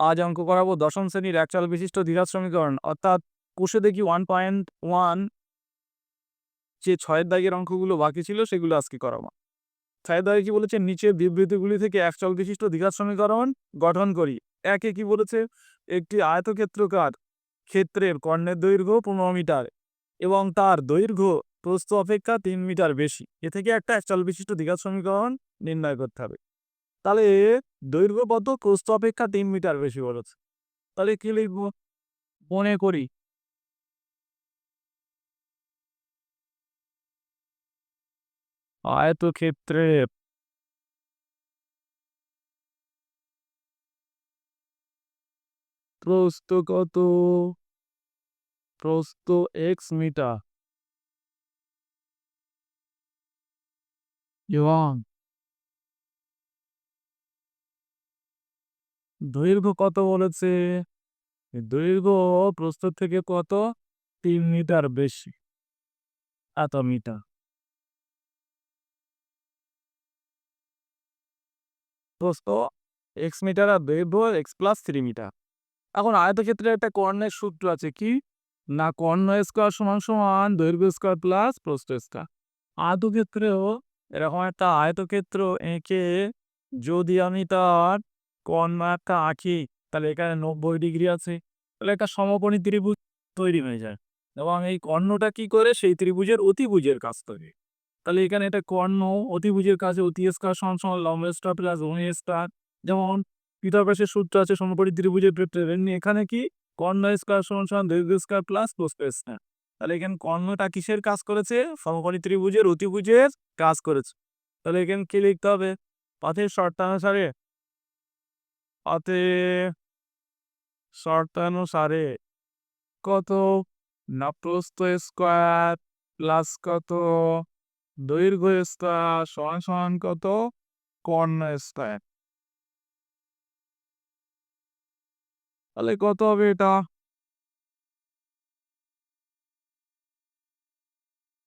আজ অঙ্ক করাবো দশম শ্রেণির একচাল বিশিষ্ট দ্বিঘাত সমীকরণ। অর্থাৎ কোষে দেখি ওয়ান পয়েন্ট ওয়ান যে ছয়ের দাগের অঙ্কগুলো বাকি ছিল সেগুলো আজকে করাবো। ছয়ের দাগে কি বলেছে? নিচের বিবৃতিগুলি থেকে একচল বিশিষ্ট দ্বিঘাত সমীকরণ গঠন করি। একে কি বলেছে? একটি আয়তক্ষেত্রকার ক্ষেত্রের কর্ণের দৈর্ঘ্য পনেরো মিটার এবং তার দৈর্ঘ্য প্রস্থ অপেক্ষা তিন মিটার বেশি। এ থেকে একটা একচল বিশিষ্ট দ্বিঘাত সমীকরণ নির্ণয় করতে হবে। তাহলে দৈর্ঘ্য কত? অপেক্ষা তিন মিটার বেশি বলেছে। তাহলে কি লিখব? মনে করি। আয়তক্ষেত্রে প্রস্থ কত? প্রস্থ এক্স মিটার। এবং দৈর্ঘ্য কত বলেছে? দৈর্ঘ্য প্রস্থ থেকে কত? তিন মিটার বেশি। এত মিটার। প্রস্থ এক্স মিটার আর দৈর্ঘ্য এক্স প্লাস থ্রি মিটার। এখন আয়তক্ষেত্রে একটা কর্ণের সূত্র আছে কি? না, কর্ণ স্কোয়ার সমান সমান দৈর্ঘ্য স্কোয়ার প্লাস প্রস্থ স্কোয়ার আয়তক্ষেত্রেও এরকম একটা আয়তক্ষেত্র এঁকে যদি আমি তার কর্ণ একটা আঁকি, তাহলে এখানে নব্বই ডিগ্রি আছে, তাহলে একটা সমকোণী ত্রিভুজ তৈরি হয়ে যায়। এবং এই কর্ণটা কি করে? সেই ত্রিভুজের অতিভুজের কাজ করে তাহলে এখানে একটা কর্ণ, অতিভুজের কাছে অতি স্কোয়ার সমান লম্ব স্কোয়ার প্লাস ভূমি স্কোয়ার যেমন পিথাগোরাসের সূত্র আছে সমকোণী ত্রিভুজের ক্ষেত্রে। এখানে কি? কর্ণ স্কার সমান সমান স্কোয়ার প্লাস প্রস্থ স্কোয়ার তাহলে এখানে কর্ণটা কিসের কাজ করেছে? সমকোণী ত্রিভুজের অতিভুজের কাজ করেছে। তাহলে এখানে কি লিখতে হবে? পাথের শর্তানুসারে পাথে শর্তানুসারে কত না স্কোয়ার প্লাস কত দৈর্ঘ্য স্কোয়ার সমান সমান কত কর্ণ স্কোয়ার তাহলে কত হবে এটা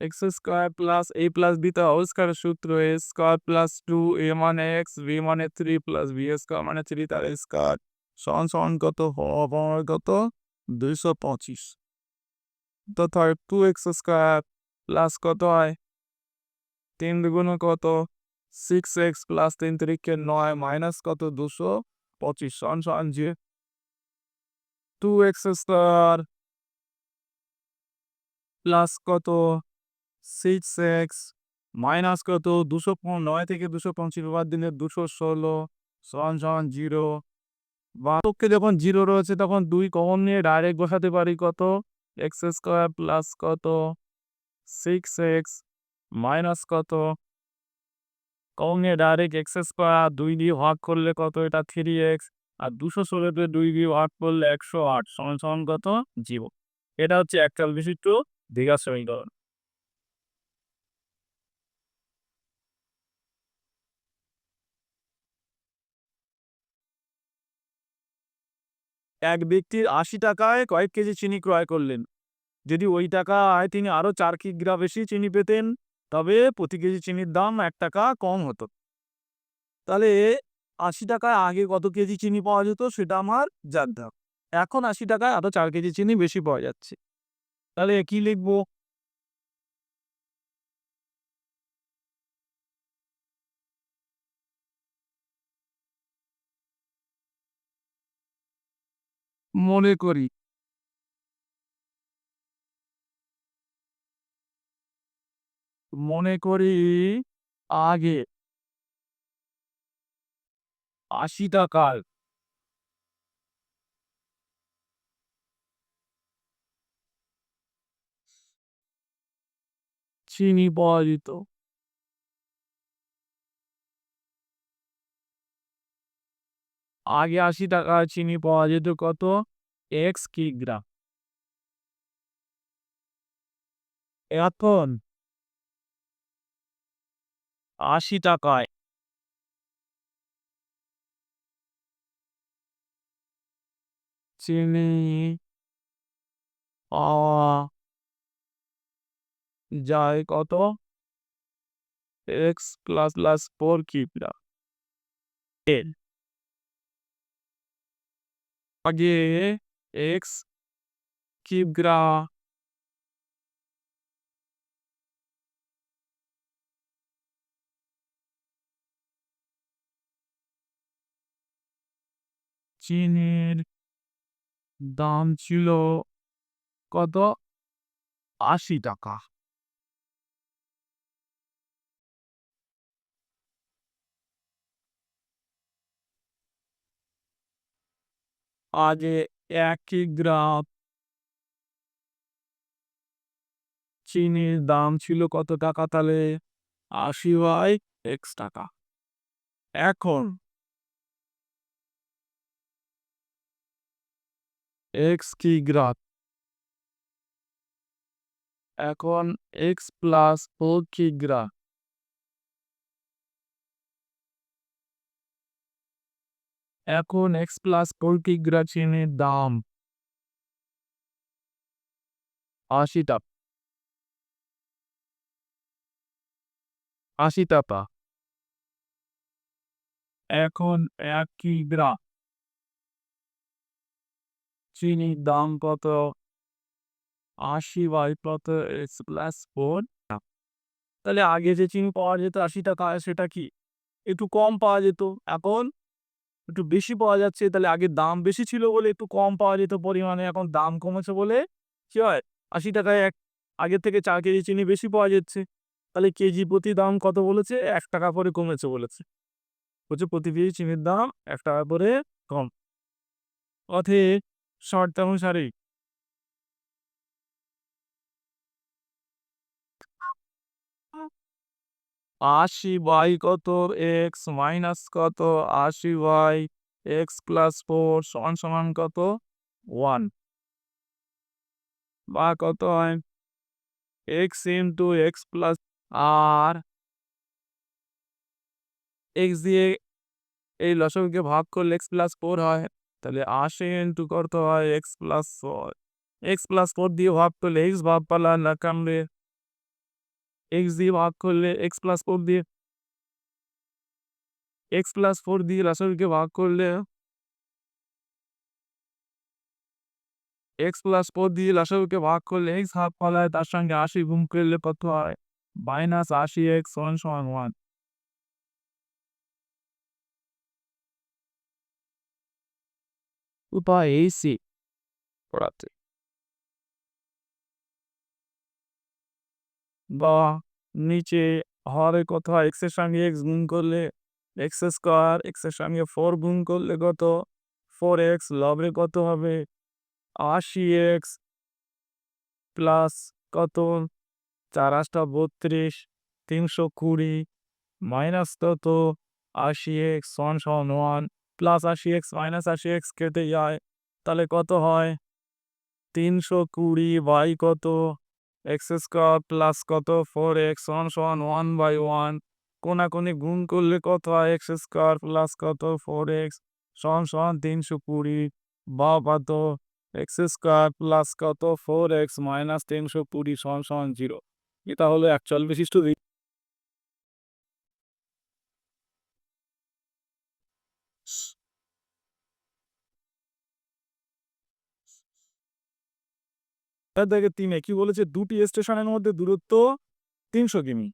x square plus a plus b তো হোল সূত্র। A square plus two, a মানে এক্স, বি মানে থ্রি প্লাস বি স্কোয়ার মানে থ্রি, তার স্কোয়ার সমান সমান কত? হওয়ার কত? দুইশো পঁচিশ। তথা টু এক্স স্কোয়ার প্লাস কত হয়? তিন দুগুণ কত? সিক্স এক্স প্লাস তিন তিরিখে নয় মাইনাস কত? দুশো পঁচিশ সমান সমান যে টু এক্স স্কোয়ার প্লাস কত? সিক্স এক্স মাইনাস কত? দুশো নয় থেকে দুশো পঁচিশ বাদ দিলে দুশো ষোলো। সমান সমান জিরো। বা পক্ষে যখন জিরো রয়েছে, তখন দুই কমন নিয়ে ডাইরেক্ট বসাতে পারি কত? এক্স স্কোয়ার প্লাস কত? সিক্স এক্স মাইনাস কত? কমন নিয়ে ডাইরেক্ট এক্স স্কোয়ার দুই দিয়ে ভাগ করলে কত? এটা থ্রি এক্স। আর দুশো ষোলোতে দুই দিয়ে ভাগ করলে একশো আট। সমান সমান কত? জিরো। এটা হচ্ছে একটাল বিশিষ্ট দীঘা সমীকরণ। এক ব্যক্তির আশি টাকায় কয়েক কেজি চিনি ক্রয় করলেন। যদি ওই টাকায় তিনি আরও চার কিগ্রা বেশি চিনি পেতেন, তবে প্রতি কেজি চিনির দাম এক টাকা কম হতো। তাহলে আশি টাকায় আগে কত কেজি চিনি পাওয়া যেত সেটা আমার হবে। এখন আশি টাকায় আরও চার কেজি চিনি বেশি পাওয়া যাচ্ছে। তাহলে কি লিখব? মনে করি। মনে করি আগে। আশি টাকার। চিনি পাওয়া যেত। আগে আশি টাকা চিনি পাওয়া যেত, কত? এক্স কিগ্রা এখন আশি টাকায় চিনি পাওয়া যায় কত? এক্স প্লাস প্লাস ফোর কিগ্রা এর আগে এক্স কিগ্রা চিনির দাম ছিল কত আশি টাকা আগে এক কিগ্রাম চিনির দাম ছিল কত টাকা তাহলে? আশি বাই এক্স টাকা। এখন এক্স কিগ্রা এখন এক্স প্লাস ফোর কিগ্রা এখন এক্স প্লাস ফোর কিগ্রা চিনির দাম? আশি টাকা। আশি টাকা। এখন এক কিগ্রা। চিনির দাম কত? আশি বাই কত এক্স প্লাস ফোর তাহলে আগে যে চিনি পাওয়া যেত আশি টাকা, সেটা কি? একটু কম পাওয়া যেত। এখন একটু বেশি পাওয়া যাচ্ছে, তাহলে আগে দাম বেশি ছিল বলে একটু কম পাওয়া যেত পরিমাণে, এখন দাম কমেছে বলে কি হয়? আশি টাকায় এক আগের থেকে চার কেজি চিনি বেশি পাওয়া যাচ্ছে। তাহলে কেজি প্রতি দাম কত বলেছে? এক টাকা করে কমেছে বলেছে। বলছে প্রতি কেজি চিনির দাম এক টাকা করে কম। অথে শর্ত অনুসারে আশি বাই কত? এক্স মাইনাস কত? আশি বাই এক্স প্লাস ফোর সমান সমান কত? ওয়ান বা কত হয়? এক্স ইন্টু এক্স প্লাস আর এক্স দিয়ে এই লসকে ভাগ করলে এক্স প্লাস ফোর হয়। তাহলে আশি ইন্টু কত হয়? X plus four x plus four দিয়ে ভাগ করলে এক্স ভাগ পালা না কামড়ে এক্স দিয়ে ভাগ করলে এক্স প্লাস ফোর দিয়ে এক্স প্লাস ফোর দিয়ে লসকে ভাগ করলে এক্স প্লাস ফোর দিয়ে লসকে ভাগ করলে এক্স ভাগ পালায় তার সঙ্গে আশি গুণ করলে কত হয় মাইনাস আশি এক্স ওয়ান সমান ওয়ান উপায় এই সি পড়াতে বা নিচে হরে কত হয় এক্সের সঙ্গে এক্স গুণ করলে এক্স স্কোয়ার এক্সের সঙ্গে ফোর গুণ করলে কত? ফোর এক্স লবে কত হবে? আশি এক্স প্লাস কত? চার আটটা বত্রিশ, তিনশো কুড়ি মাইনাস কত? আশি এক্স ওয়ান সমান ওয়ান প্লাস আশি এক্স মাইনাস আশি এক্স কেটে যায়, তাহলে কত হয়? তিনশো কুড়ি বাই কত? এক্স স্কোয়ার প্লাস কত? ফোর এক্স ওয়ান সমান ওয়ান বাই ওয়ান কোনাকুনি গুণ করলে কত হয়? এক্স স্কোয়ার প্লাস কত? ফোর এক্স সমান সমান তিনশো কুড়ি। বা পাত এক্স স্কোয়ার প্লাস কত? ফোর এক্স মাইনাস তিনশো কুড়ি সমান সমান জিরো এটা হলো একচল বিশিষ্ট দিক। দেখে তিনে কি বলেছে, দুটি স্টেশনের মধ্যে দূরত্ব তিনশো কিমি।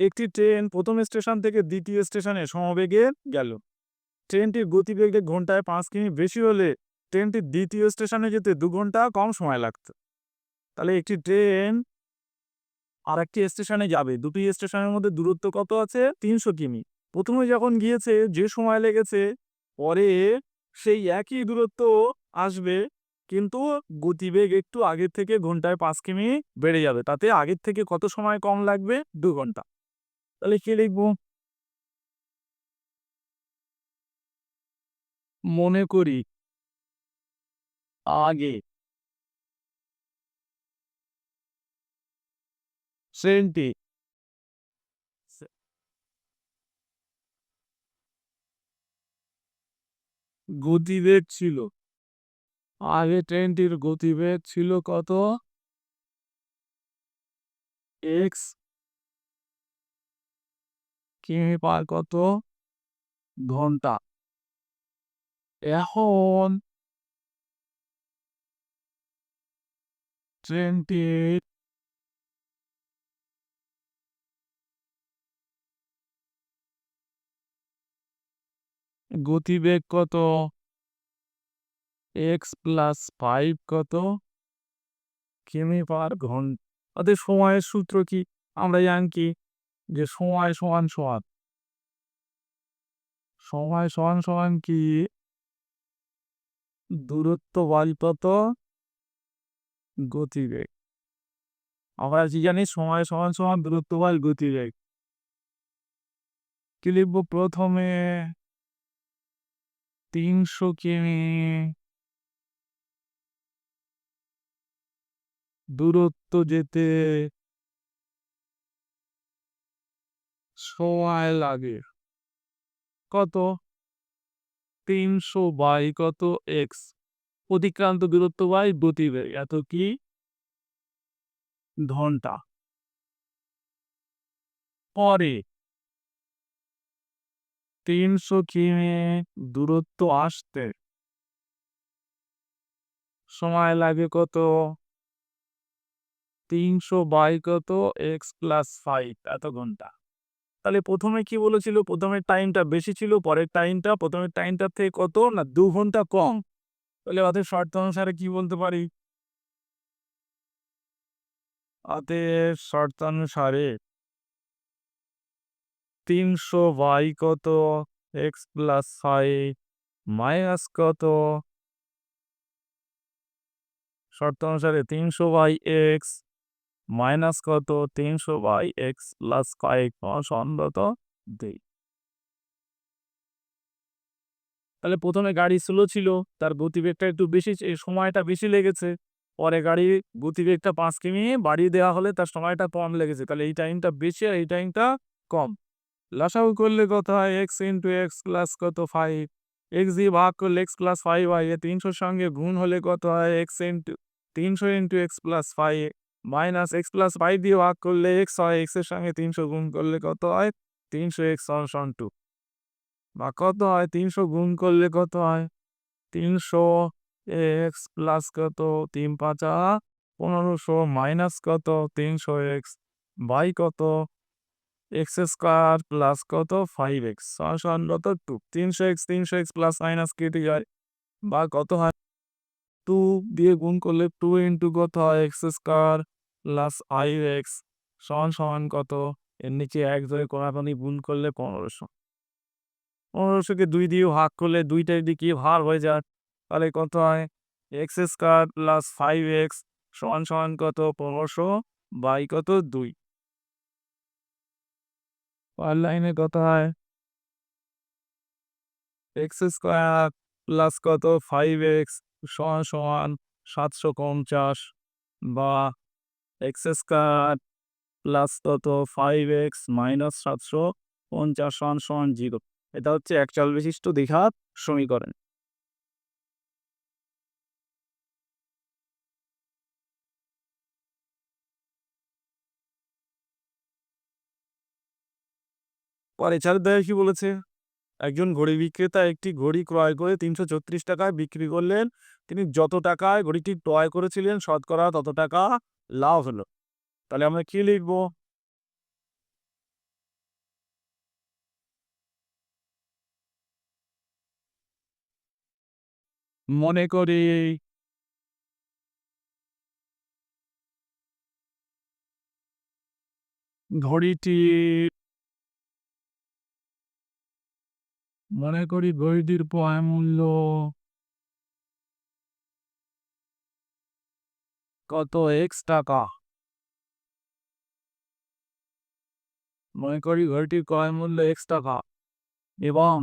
একটি ট্রেন প্রথম স্টেশন থেকে দ্বিতীয় স্টেশনে সমবেগে গেল। ট্রেনটির গতিবেগে ঘন্টায় পাঁচ কিমি বেশি হলে ট্রেনটি দ্বিতীয় স্টেশনে যেতে দু ঘণ্টা কম সময় লাগতো। তাহলে একটি ট্রেন আর একটি স্টেশনে যাবে, দুটি স্টেশনের মধ্যে দূরত্ব কত আছে? তিনশো কিমি। প্রথমে যখন গিয়েছে, যে সময় লেগেছে, পরে সেই একই দূরত্ব আসবে কিন্তু গতিবেগ একটু আগের থেকে ঘন্টায় পাঁচ কিমি বেড়ে যাবে। তাতে আগের থেকে কত সময় কম লাগবে? দু ঘণ্টা। তাহলে কি লিখব? মনে করি আগে। ট্রেনটি গতিবেগ ছিল। আগে ট্রেনটির গতিবেগ ছিল কত? এক্স। কিমি পার কত? ঘণ্টা। এখন ট্রেনটির গতিবেগ কত? এক্স প্লাস ফাইভ কত? কিমি পার ঘণ্টা ওদের সময়ের সূত্র কি? আমরা জানি কি? যে সময় সমান সমান। সময় সমান সমান কি? দূরত্ব বাই কত? গতিবেগ। আমরা কি জানি? সময় সমান সমান দূরত্ব বাই গতিবেগ। কি লিখব প্রথমে? তিনশো কিমি দূরত্ব যেতে সময় লাগে। কত? তিনশো বাই কত? এক্স অতিক্রান্ত দূরত্ব বাই গতিবেগ। এত কি? ঘণ্টা। পরে। তিনশো কিমি দূরত্ব আসতে। সময় লাগে কত? তিনশো বাই কত? এক্স প্লাস ফাইভ এত ঘণ্টা। তাহলে প্রথমে কি বলেছিল? প্রথমে টাইমটা বেশি ছিল, পরের টাইমটা প্রথমের টাইমটার থেকে কত? না, দু ঘণ্টা কম। তাহলে অতএব শর্ত অনুসারে কি বলতে পারি? অতএব শর্ত অনুসারে তিনশো বাই কত? এক্স প্লাস ফাইভ মাইনাস কত? শর্ত অনুসারে তিনশো বাই এক্স মাইনাস কত? তিনশো বাই এক্স প্লাস ফাইভ সন্নত তাহলে প্রথমে গাড়ি স্লো ছিল, তার গতিবেগটা একটু বেশি সময়টা বেশি লেগেছে। পরে গাড়ির গতিবেগটা পাঁচ কিমি বাড়িয়ে দেওয়া হলে তার সময়টা কম লেগেছে। তাহলে এই টাইমটা বেশি আর এই টাইমটা কম। লাসাউ করলে কত হয়? এক্স ইন্টু এক্স প্লাস কত? ফাইভ। এক্স দিয়ে ভাগ করলে এক্স প্লাস ফাইভ হয়। তিনশোর সঙ্গে গুণ হলে কত হয়? এক্স ইন্টু, তিনশো into x plus five. Minus x plus five দিয়ে ভাগ করলে এক্স হয় এক্সের সঙ্গে তিনশো গুণ করলে কত হয়? তিনশো এক্স সমান টু। বা কত হয়? তিনশো গুণ করলে কত হয়? তিনশো এক্স প্লাস কত? তিন পাঁচা পনেরোশো মাইনাস কত? তিনশো এক্স বাই কত? এক্স স্কোয়ার প্লাস কত? ফাইভ এক্স সমান কত? টু। তিনশো এক্স তিনশো এক্স প্লাস মাইনাস কেটে যায়। বা কত হয়? টু দিয়ে গুণ করলে টু ইন্টু কত হয়? X square plus five x সমান সমান কত? এর নিচে এক ধরে কোনাকানি গুণ করলে পনেরোশো। পনেরোশোকে দুই দিয়ে ভাগ করলে দুইটার দিকে ভার হয়ে যায়। তাহলে কত হয়? X square plus five x সমান সমান কত? পনেরোশো বাই কত? দুই। পার লাইনে কত হয়? এক্স স্কোয়ার প্লাস কত? ফাইভ এক্স সমান সমান সাতশো পঞ্চাশ বা এক্স স্কোয়ার প্লাস কত? ফাইভ এক্স মাইনাস সাতশো পঞ্চাশ সমান সমান জিরো। এটা হচ্ছে একচাল বিশিষ্ট দ্বিঘাত সমীকরণ। পরে চার দেয় কি বলেছে? একজন ঘড়ি বিক্রেতা একটি ঘড়ি ক্রয় করে তিনশো ছত্রিশ টাকায় বিক্রি করলেন। তিনি যত টাকায় ঘড়িটি ক্রয় করেছিলেন, শতকরা তত টাকা লাভ হলো। তাহলে আমরা কি লিখব? মনে করি ঘড়িটি মনে করি ঘড়িটির ক্রয় মূল্য কত এক্স টাকা মনে করি ঘড়িটির ক্রয় মূল্য এক্স টাকা এবং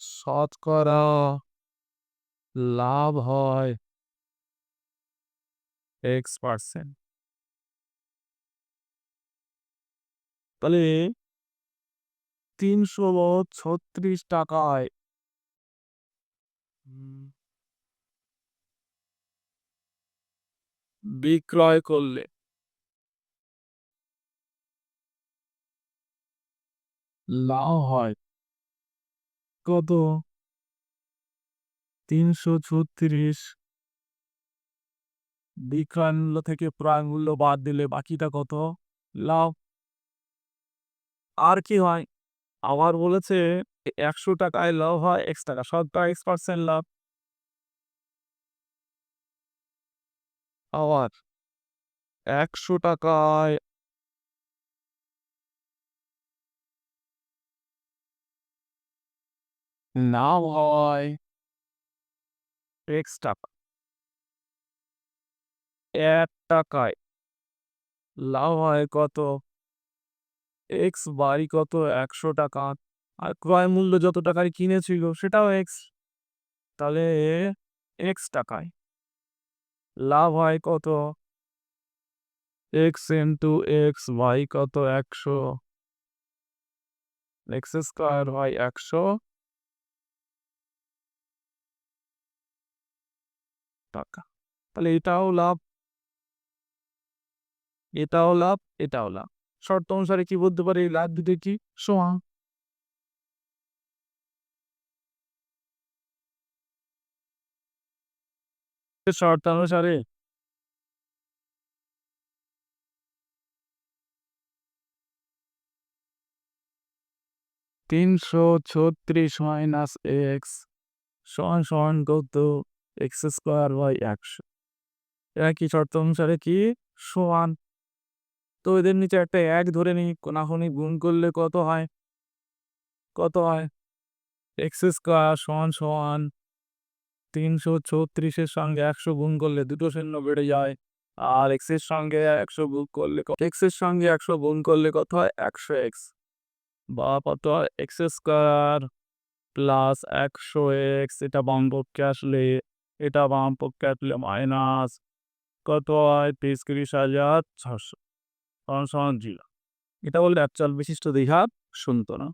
শতকরা লাভ হয় এক্স পার্সেন্ট তাহলে তিনশো ছত্রিশ টাকায়। বিক্রয় করলে। লাভ হয়। কত? তিনশো ছত্রিশ। বিক্রয় মূল্য থেকে প্রায় মূল্য বাদ দিলে বাকিটা কত? লাভ আর কি হয়? আবার বলেছে একশো টাকায় লাভ হয় এক্স টাকা শতকরা এক্স পার্সেন্ট লাভ আবার, একশো টাকায় লাভ হয় এক্স টাকা। এক টাকায় লাভ হয় কত? এক্স বাড়ি কত? একশো টাকা। আর ক্রয় মূল্য যত টাকায় কিনেছিল, সেটাও এক্স তাহলে এক্স টাকায়। লাভ হয় কত? এক্স ইন্টু এক্স বাই কত? একশো। এক্স স্কোয়ার হয় একশো। টাকা। তাহলে এটাও লাভ। এটাও লাভ এটাও লাভ। শর্ত অনুসারে কি বলতে পারি? লাভ দুটো কি সমান? শর্ত অনুসারে তিনশো ছত্রিশ মাইনাস এক্স সমান সমান কত? এক্স স্কোয়ার বাই একশো। এরা কি শর্ত অনুসারে কি? সমান। তো এদের নিচে একটা এক ধরে নিই কোনাখনি গুণ করলে কত হয়? কত হয়? এক্স স্কোয়ার সমান সমান তিনশো ছত্রিশের সঙ্গে একশো গুণ করলে দুটো শূন্য বেড়ে যায়। আর এক্সের সঙ্গে একশো গুণ করলে এক্সের সঙ্গে একশো গুণ করলে কত হয়? একশো এক্স। বা কত হয়? এক্স স্কোয়ার প্লাস একশো এক্স, এটা বাম পক্ষে আসলে, এটা বাম পক্ষে আসলে মাইনাস কত হয়? তেত্রিশ হাজার ছশো সমান সমান জিরো এটা বললে অ্যাকচুয়াল বিশিষ্ট দীঘা শুনতো না।